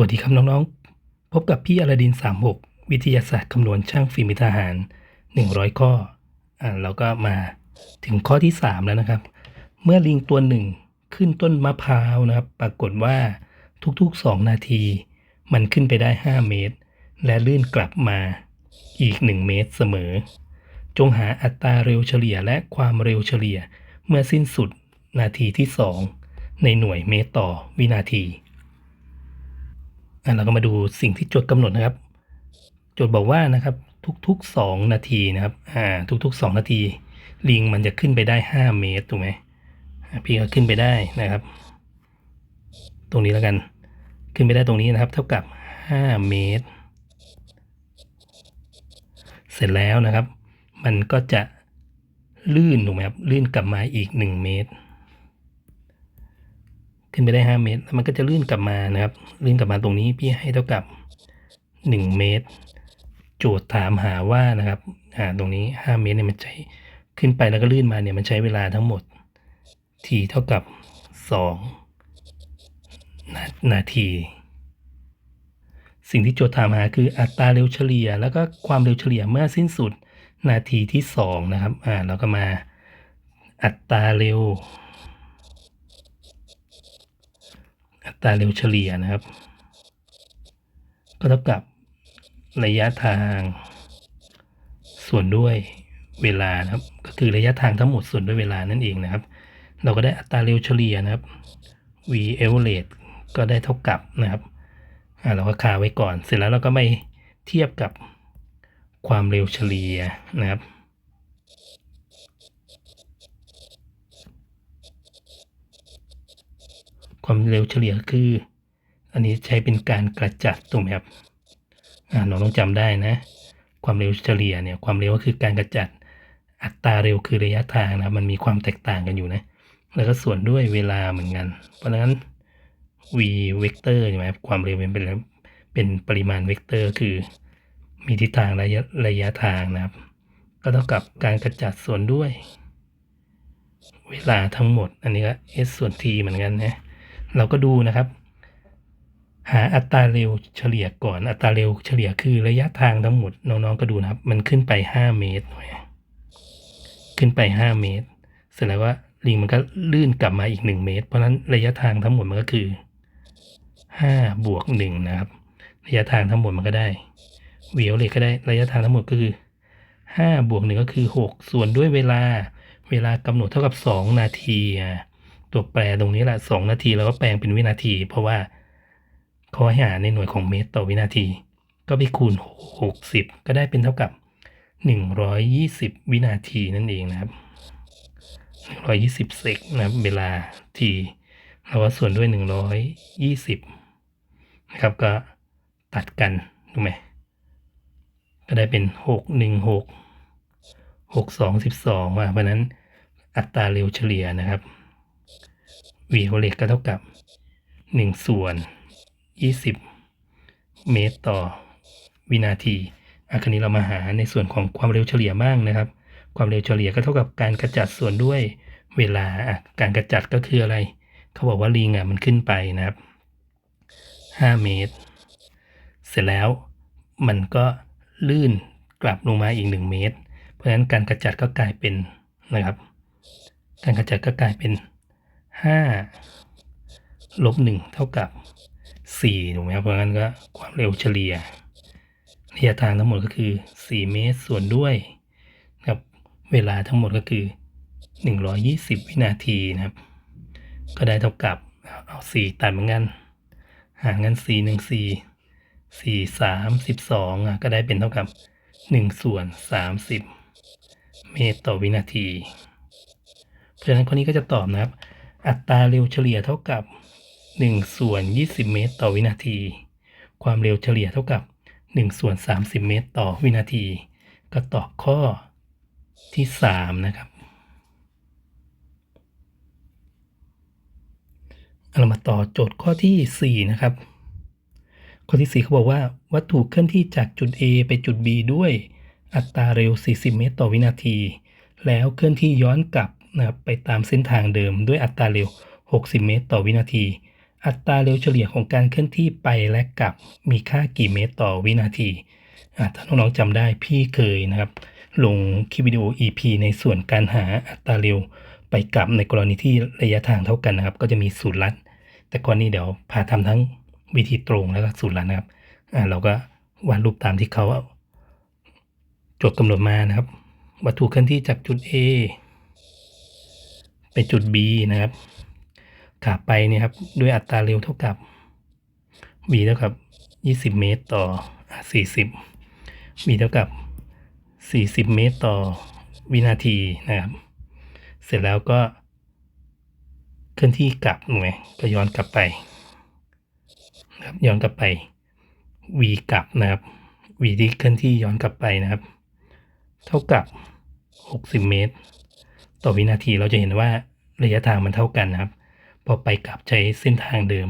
วัสดีครับน้องๆ พบกับพี่อลาดิน 36 วิทยาศาสตร์คำนวณช่างฝีมือทหาร 100 ข้อ อ่าเราก็มาถึงข้อที่ 3 แล้วนะครับ เมื่อลิงตัวหนึ่งขึ้นต้นมะพร้าวนะครับ ปรากฏว่าทุกๆ 2 นาที มันขึ้นไปได้ 5 เมตร และลื่นกลับมาอีก 1 เมตรเสมอ จงหาอัตราเร็วเฉลี่ยและความเร็วเฉลี่ยเมื่อสิ้นสุดนาทีที่ 2 ในหน่วยเมตรต่อวินาที เราก็มาดูสิ่งที่โจทย์กำหนดนะครับ โจทย์บอกว่านะครับทุกๆ 2 นาทีนะครับอ่าทุกๆ 2 นาที ลิงมันจะขึ้นไปได้ 5 เมตรถูกไหมพี่ก็ขึ้นไปได้นะครับ ตรงนี้แล้วกัน ขึ้นไปได้ตรงนี้นะครับ เท่ากับ 5 เมตร เสร็จแล้วนะครับ มันก็จะลื่นถูกไหมครับลื่นกลับมาอีก 1 เมตร ขึ้นไปได้ 5 เมตร มันก็จะลื่นกลับมานะครับ ลื่นกลับมาตรงนี้พี่ให้เท่ากับ 1 เมตร โจทย์ถามหาว่านะครับอ่าตรงนี้ 5 เมตรเนี่ยมันใช้ขึ้นไปแล้วก็ลื่นมาเนี่ยมันใช้เวลาทั้งหมด t เท่ากับ 2 นานาที สิ่งที่โจทย์ถามหาคืออัตราเร็วเฉลี่ย แล้วก็ความเร็วเฉลี่ยเมื่อสิ้นสุดนาทีที่ 2 นะครับอ่าเราก็มาอัตราเร็ว อัตราเร็วเฉลี่ยนะครับ ก็เท่ากับระยะทาง ส่วนด้วยเวลานะครับ ก็คือระยะทางทั้งหมดส่วนด้วยเวลานั่นเองนะครับ เราก็ได้อัตราเร็วเฉลี่ยนะครับ v average ก็ได้เท่ากับนะครับอ่าเราก็คาไว้ก่อน เสร็จแล้วเราก็ไปเทียบกับความเร็วเฉลี่ยนะครับ ความเร็วเฉลี่ยคือ อันนี้ใช้เป็นการกระจัดถูกไหมครับอ่าน้องต้องจำได้นะ ความเร็วเฉลี่ยเนี่ยความเร็วก็คือการกระจัดอัตราเร็วคือระยะทางนะครับมันมีความแตกต่างกันอยู่นะ แล้วก็ส่วนด้วยเวลาเหมือนกัน เพราะฉะนั้น v เวกเตอร์ใช่ไหมครับความเร็วเป็นเป็นเป็นปริมาณเวกเตอร์คือ มีทิศทางระยะระยะทางนะครับ ก็เท่ากับการกระจัดส่วนด้วย เวลาทั้งหมด อันนี้ก็ s ส่วน t เหมือนกันนะ เราก็ดูนะครับ หาอัตราเร็วเฉลี่ยก่อนอัตราเร็วเฉลี่ยคือระยะทางทั้งหมดน้องๆก็ดูนะครับ มันขึ้นไป 5 เมตร ขึ้นไป 5 เมตร เสร็จแล้วว่าลิงมันก็ลื่นกลับมาอีก 1 เมตร เพราะนั้นระยะทางทั้งหมดมันก็คือ5บวก1นะครับ ระยะทางทั้งหมดมันก็ได้เวียวเลยก็ได้ระยะทางทั้งหมดก็คือ5บวก1ก็คือ 6 ส่วนด้วยเวลาเวลากำหนดเท่ากับ 2 นาทีอะ ตัวแปรตรงนี้แหละ2นาทีเราก็แปลงเป็นวินาที เพราะว่าเขาให้หาในหน่วยของเมตรต่อวินาที ก็ไปคูณ 60 ก็ได้เป็นเท่ากับ 120 วินาทีนั่นเองนะครับ 120เซกนะครับเวลาทีเราก็ส่วนด้วย 120 นะครับก็ตัดกันถูกไหมก็ได้เป็น 616 62 12ว่าเพราะนั้นอัตราเร็วเฉลี่ยนะครับ v โอเล็กก็เท่ากับ 1 ส่วน 20 เมตรต่อวินาทีอาคราวนี้เรามาหาในส่วนของความเร็วเฉลี่ยบ้างนะครับ ความเร็วเฉลี่ยก็เท่ากับการกระจัดส่วนด้วยเวลาการกระจัดก็คืออะไร เขาบอกว่าลิงอะมันขึ้นไปนะครับ 5 เมตร เสร็จแล้วมันก็ลื่นกลับลงมาอีก 1 เมตร เพราะฉะนั้นการกระจัดก็กลายเป็นนะครับ การกระจัดก็กลายเป็น 5ลบ1เท่ากับ4ถูกไหมครับเพราะฉะนั้นก็ความเร็วเฉลี่ยระยะทางทั้งหมดก็คือ4เมตรส่วนด้วยนะครับเวลาทั้งหมดก็คือ120วินาทีนะครับ ก็ได้เท่ากับเอา4ตัดเหมือนกันหารกัน4 1 4 4 3 12อะก็ได้เป็นเท่ากับ1ส่วน30เมตรต่อวินาที เพราะฉะนั้นข้อนี้ก็จะตอบนะครับ อัตราเร็วเฉลี่ยเท่ากับ 1 ส่วน 20 เมตร ต่อวินาที ความเร็วเฉลี่ยเท่ากับ 1 ส่วน 30 เมตร ต่อวินาที ก็ตอบข้อที่ 3 นะครับ เรามาต่อโจทย์ข้อที่ 4 นะครับ ข้อที่ 4 เขาบอกว่าวัตถุเคลื่อนที่จากจุด A ไปจุด B ด้วยอัตราเร็ว 40 เมตร ต่อวินาที แล้วเคลื่อนที่ย้อนกลับ นะครับไปตามเส้นทางเดิมด้วยอัตราเร็ว 60 เมตร ต่อวินาที อัตราเร็วเฉลี่ยของการเคลื่อนที่ไปและกลับมีค่ากี่เมตรต่อวินาทีถ้าน้องๆจำได้พี่เคยนะครับ ลงคลิปวิดีโอ EP ในส่วนการหาอัตราเร็วไปกลับในกรณีที่ระยะทางเท่ากันนะครับ ก็จะมีสูตรลัด แต่ก่อนนี้เดี๋ยวพาทำทั้งวิธีตรงแล้วก็สูตรลัดนะครับเราก็วาดรูปตามที่เขาจทย์กำหนดมานะครับ วัตถุเคลื่อนที่จากจุด A ไปจุด B นะครับขาไปเนี่ยครับด้วยอัตราเร็วเท่ากับ v เท่ากับ 20 เมตรต่ออะ40 v เท่ากับ 40 เมตรต่อวินาทีนะครับ เสร็จแล้วก็เคลื่อนที่กลับหน่วยก็ย้อนกลับไปนะครับย้อนกลับไป v กลับนะครับ v ที่เคลื่อนที่ย้อนกลับไปนะครับ เท่ากับ 60 เมตร ต่อวินาทีเราจะเห็นว่าระยะทางมันเท่ากันนะครับ พอไปกลับใช้เส้นทางเดิม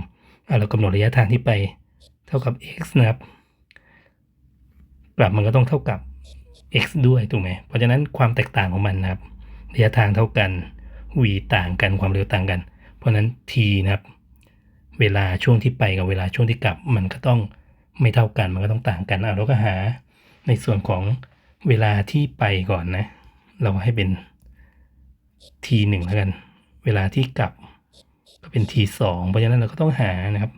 เรากำหนดระยะทางที่ไปเท่ากับ x นะครับ กลับมันก็ต้องเท่ากับ x ด้วยถูกไหมเพราะฉะนั้นความแตกต่างของมันนะครับ ระยะทางเท่ากัน v ต่างกันความเร็วต่างกัน เพราะฉะนั้น t นะครับ เวลาช่วงที่ไปกับเวลาช่วงที่กลับ มันก็ต้องไม่เท่ากันมันก็ต้องต่างกันเราก็หาในส่วนของเวลาที่ไปก่อนนะ เราให้เป็น t หนึ่งแล้วกัน เวลาที่กลับก็เป็น t สองเพราะฉะนั้นเราก็ต้องหานะครับ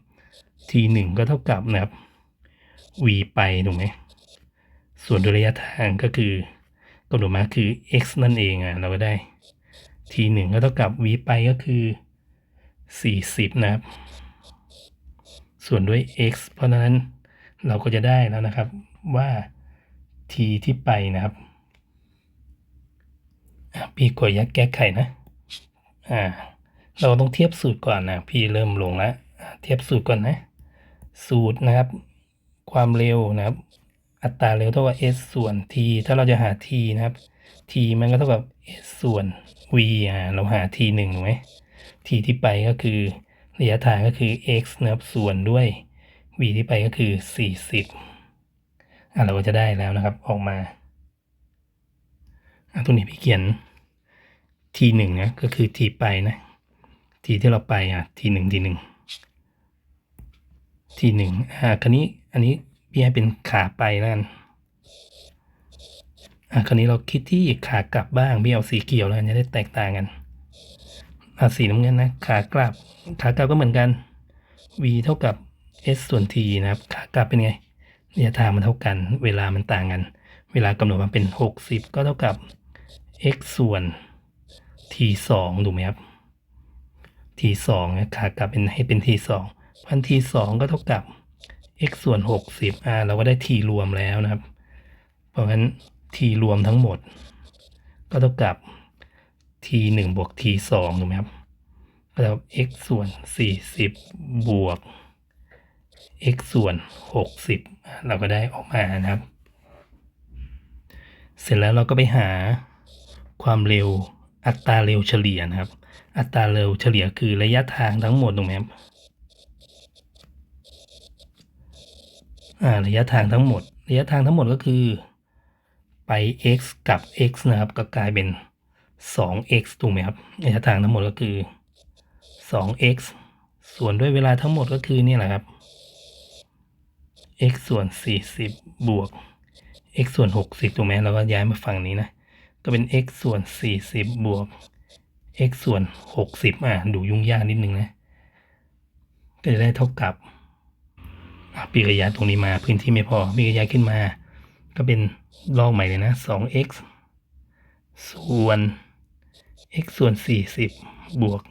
t หนึ่งก็เท่ากับนะครับ v ไปถูกไหมส่วนโดยระยะทางก็คือกำหนดมาคือ x นั่นเองอะเราก็ได้ t หนึ่งก็เท่ากับ v ไปก็คือ 40 นะครับ ส่วนด้วย x เพราะฉะนั้นเราก็จะได้แล้วนะครับว่า t ที่ไปนะครับ พี่กดยักแก้ไขนะ อ่า เราต้องเทียบสูตรก่อนนะพี่เริ่มลงแล้วเทียบสูตรก่อนนะ สูตรนะครับ ความเร็วนะครับ อัตราเร็วเท่ากับ s ส่วน t ถ้าเราจะหา t นะครับ t มันก็เท่ากับ s ส่วน v อ่าเราหา t หนึ่งถูกไหม t ที่ไปก็คือระยะทางก็คือ x นะครับส่วนด้วย v ที่ไปก็คือ 40อ่าเราก็จะได้แล้วนะครับออกมาอะตรงนี้พี่เขียน t หนึ่งนะก็คือ t ไปนะ t ที่เราไปอะ t หนึ่ง t หนึ่ง t หนึ่งอ่าคันนี้อันนี้พี่ให้เป็นขาไปแล้วกันอ่าคราวนี้เราคิดที่ขากลับบ้างพี่เอาสีเขียวแล้วจะได้แตกต่างกันอ่าสีน้ำเงินนะขากลับ ขากลับก็เหมือนกัน v เท่ากับ s ส่วน t นะครับ ขากลับเป็นไงระยะทางมันเท่ากัน เวลามันต่างกัน เวลากำหนดมาเป็น 60 ก็เท่ากับ x ส่วน t 2ถูกไหมครับ t 2นะขากลับเป็นให้เป็น t 2พัน t 2ก็เท่ากับ x ส่วน60อ่าเราก็ได้ t รวมแล้วนะครับ เพราะงั้น t รวมทั้งหมด ก็เท่ากับ t 1บวก t 2ถูกไหมครับก็เท่ากับ x ส่วน40บวก x ส่วน60อ่าเราก็ได้ออกมานะครับ เสร็จแล้วเราก็ไปหาความเร็ว อัตราเร็วเฉลี่ยนะครับ อัตราเร็วเฉลี่ยคือระยะทางทั้งหมดถูกไหมครับอ่าระยะทางทั้งหมด ระยะทางทั้งหมดก็คือไป x กับ x นะครับ ก็กลายเป็น 2x ถูกไหมครับระยะทางทั้งหมดก็คือ 2x ส่วนด้วยเวลาทั้งหมดก็คือนี่แหละครับ x ส่วน 40 บวก x ส่วน 60 ถูกไหมเราก็ย้ายมาฝั่งนี้นะ ก็เป็น x ส่วน 40 บวก x ส่วน 60 อะ ดูยุ่งยากนิดนึงนะ ก็จะได้เท่ากับปีกยาตรงนี้มาพื้นที่ไม่พอปีกยาขึ้นมา ก็เป็นลอกใหม่เลยนะ 2x ส่วน x ส่วน 40 บวก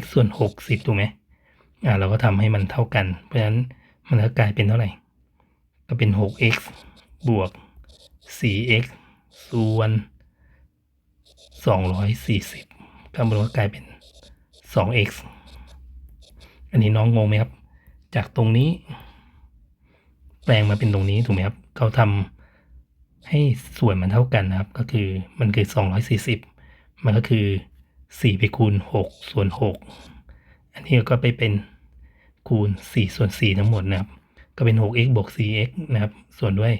x ส่วน 60 ถูกไหมอ่าเราก็ทำให้มันเท่ากัน เพราะฉะนั้นมันก็กลายเป็นเท่าไหร่ ก็เป็น 6x บวก 4x ส่วน 240 ก็มันก็กลายเป็น 2x อันนี้น้องงงไหมครับ จากตรงนี้ แปลงมาเป็นตรงนี้ถูกไหมครับ เขาทำให้ส่วนมันเท่ากันนะครับ ก็คือมันคือ 240 มันก็คือ 4 ไปคูณ 6 ส่วน 6 อันนี้ก็ไปเป็นคูณ 4 ส่วน 4 ทั้งหมดนะครับ ก็เป็น 6x บวก 4x นะครับ ส่วนด้วย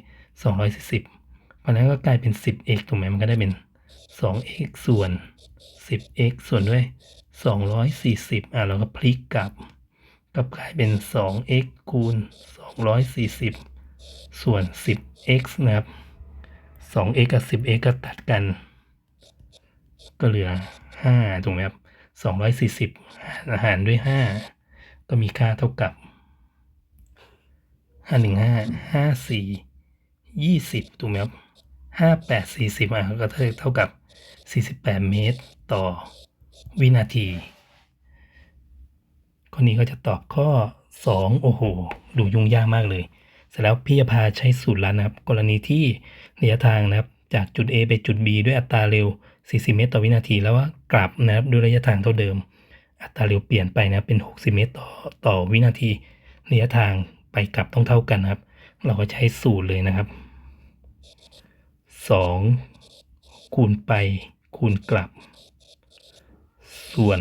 240เพราะฉะนั้นก็กลายเป็น 10x ถูกไหมมันก็ได้เป็น 2x ส่วน 10x ส่วนด้วย 240 อะเราก็พลิกกลับกลับกลายเป็น 2x คูณ 240 ส่วน 10x นะครับ 2x กับ 10x ก็ตัดกัน ก็เหลือ 5 ถูกไหมครับ 240 หารด้วย 5 ก็มีค่าเท่ากับ 515 54 20 ถูกไหมครับ 58 40อะก็เท่ากับ 48 เมตรต่อวินาทีข้อนี้ก็จะตอบข้อ 2 โอ้โห ดูยุ่งยากมากเลย เสร็จแล้วพี่จะพาใช้สูตรแลัดนะครับ กรณีที่ระยะทางนะครับ จากจุด A ไปจุด B ด้วยอัตราเร็ว 40 เมตร ต่อวินาที แล้วว่ากลับนะครับด้วยระยะทางเท่าเดิม อัตราเร็วเปลี่ยนไปนะครับเป็น 60 เมตร ต่อต่อวินาทีระยะทางไปกลับต้องเท่ากันนะครับ เราก็ใช้สูตรเลยนะครับ 2 คูณไปคูณกลับ ส่วน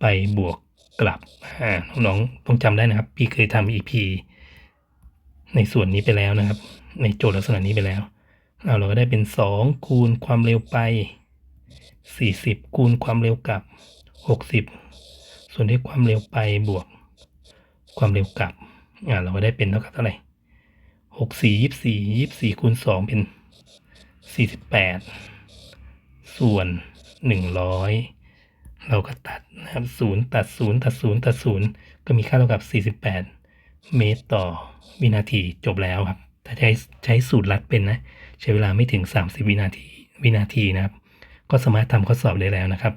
ไปบวกกลับอ่าน้องๆต้องจำได้นะครับ พี่เคยทำ EP ในส่วนนี้ไปแล้วนะครับ ในโจทย์ลักษณะนี้ไปแล้วเอาเราก็ได้เป็น 2 คูณความเร็วไป 40 คูณความเร็วกลับ 60 ส่วนที่ความเร็วไปบวก ความเร็วกลับอ่าเราก็ได้เป็นเท่ากับเท่าไหร่ หกสี่ยี่สี่ยี่สี่คูณสองเป็นสี่สิบแปดส่วนหนึ่งร้อยเราก็ตัดนะครับศูนย์ตัดศูนย์ตัดศูนย์ตัดศูนย์ก็มีค่าเท่ากับสี่สิบแปดเมตรต่อวินาทีจบแล้วครับ ถ้าใช้ใช้สูตรลัดเป็นนะ ใช้เวลาไม่ถึง30วินาทีวินาทีนะครับ ก็สามารถทำข้อสอบได้แล้วนะครับ